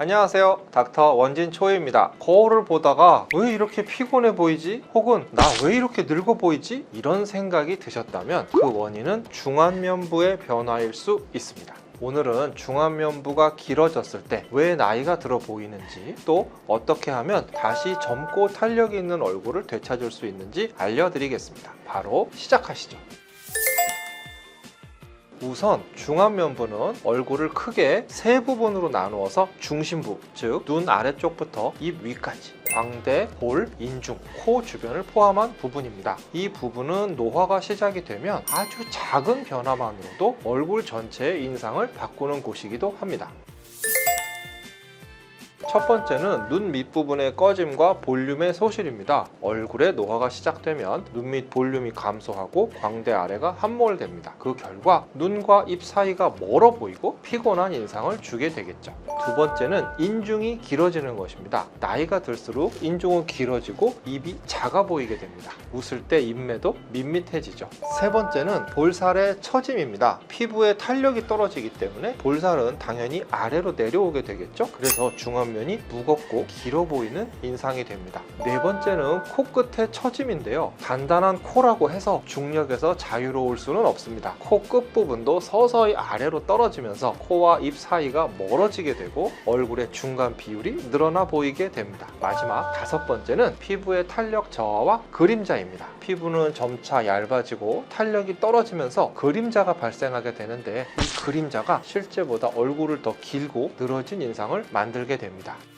안녕하세요. 닥터 원진 초이입니다. 거울을 보다가 왜 이렇게 피곤해 보이지? 혹은 나 왜 이렇게 늙어 보이지? 이런 생각이 드셨다면 그 원인은 중안면부의 변화일 수 있습니다. 오늘은 중안면부가 길어졌을 때 왜 나이가 들어 보이는지 또 어떻게 하면 다시 젊고 탄력 있는 얼굴을 되찾을 수 있는지 알려드리겠습니다. 바로 시작하시죠 우선 중안면부는 얼굴을 크게 세 부분으로 나누어서 중심부, 즉 눈 아래쪽부터 입 위까지 광대, 볼, 인중, 코 주변을 포함한 부분입니다. 이 부분은 노화가 시작이 되면 아주 작은 변화만으로도 얼굴 전체의 인상을 바꾸는 곳이기도 합니다. 첫 번째는 눈 밑부분의 꺼짐과 볼륨의 소실입니다. 얼굴에 노화가 시작되면 눈 밑 볼륨이 감소하고 광대 아래가 함몰됩니다. 그 결과 눈과 입 사이가 멀어 보이고 피곤한 인상을 주게 되겠죠. 두 번째는 인중이 길어지는 것입니다. 나이가 들수록 인중은 길어지고 입이 작아 보이게 됩니다. 웃을 때 입매도 밋밋해지죠. 세 번째는 볼살의 처짐입니다. 피부의 탄력이 떨어지기 때문에 볼살은 당연히 아래로 내려오게 되겠죠. 그래서 중안면 이 무겁고 길어 보이는 인상이 됩니다. 네 번째는 코끝의 처짐인데요. 단단한 코라고 해서 중력에서 자유로울 수는 없습니다. 코 끝부분도 서서히 아래로 떨어지면서 코와 입 사이가 멀어지게 되고 얼굴의 중간 비율이 늘어나 보이게 됩니다. 마지막 다섯 번째는 피부의 탄력 저하와 그림자입니다. 피부는 점차 얇아지고 탄력이 떨어지면서 그림자가 발생하게 되는데 이 그림자가 실제보다 얼굴을 더 길고 늘어진 인상을 만들게 됩니다. 이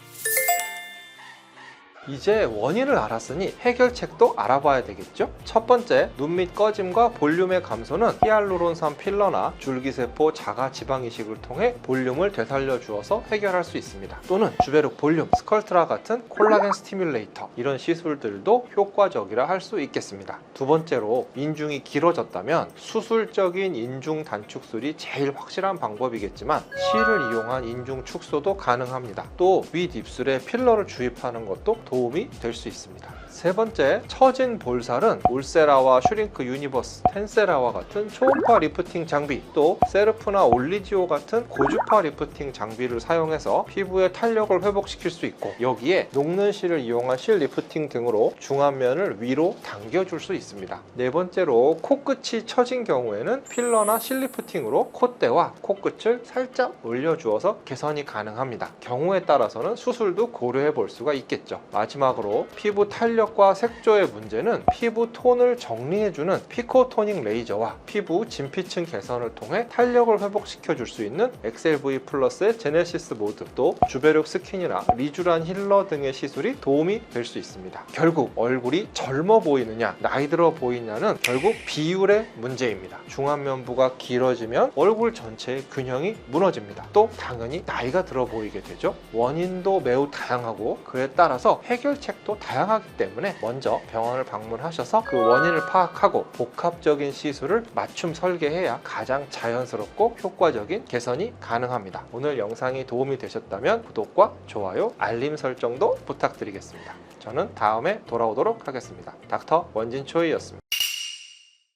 제 원인을 알았으니 해결책도 알아봐야 되겠죠? 첫 번째, 눈 밑 꺼짐과 볼륨의 감소는 히알루론산 필러나 줄기세포 자가 지방 이식을 통해 볼륨을 되살려 주어서 해결할 수 있습니다. 또는 주베룩 볼륨, 스컬트라 같은 콜라겐 스티뮬레이터 이런 시술들도 효과적이라 할 수 있겠습니다. 두 번째로 인중이 길어졌다면 수술적인 인중 단축술이 제일 확실한 방법이겠지만 실을 이용한 인중 축소도 가능합니다. 또 윗 입술에 필러를 주입하는 것도 도 움이 될 수 있습니다. 세 번째, 처진 볼살은 울세라와 슈링크 유니버스, 텐세라와 같은 초음파 리프팅 장비, 또 세르프나 올리지오 같은 고주파 리프팅 장비를 사용해서 피부의 탄력을 회복시킬 수 있고 여기에 녹는 실을 이용한 실 리프팅 등으로 중안면을 위로 당겨줄 수 있습니다. 네 번째로 코끝이 처진 경우에는 필러나 실 리프팅으로 콧대와 코끝을 살짝 올려주어서 개선이 가능합니다. 경우에 따라서는 수술도 고려해 볼 수가 있겠죠. 마지막으로 피부 탄력 과 색조의 문제는 피부 톤을 정리해주는 피코토닝 레이저와 피부 진피층 개선을 통해 탄력을 회복시켜 줄 수 있는 엑셀V 플러스의 제네시스 모드 또 주베룩 스킨이나 리쥬란 힐러 등의 시술이 도움이 될 수 있습니다. 결국 얼굴이 젊어 보이느냐 나이 들어 보이냐는 결국 비율의 문제입니다. 중안면부가 길어지면 얼굴 전체의 균형이 무너집니다. 또 당연히 나이가 들어 보이게 되죠. 원인도 매우 다양하고 그에 따라서 해결책도 다양하기 때문에 먼저 병원을 방문하셔서 그 원인을 파악하고 복합적인 시술을 맞춤 설계해야 가장 자연스럽고 효과적인 개선이 가능합니다. 오늘 영상이 도움이 되셨다면 구독과 좋아요, 알림 설정도 부탁드리겠습니다. 저는 다음에 돌아오도록 하겠습니다. 닥터 원진 초이였습니다.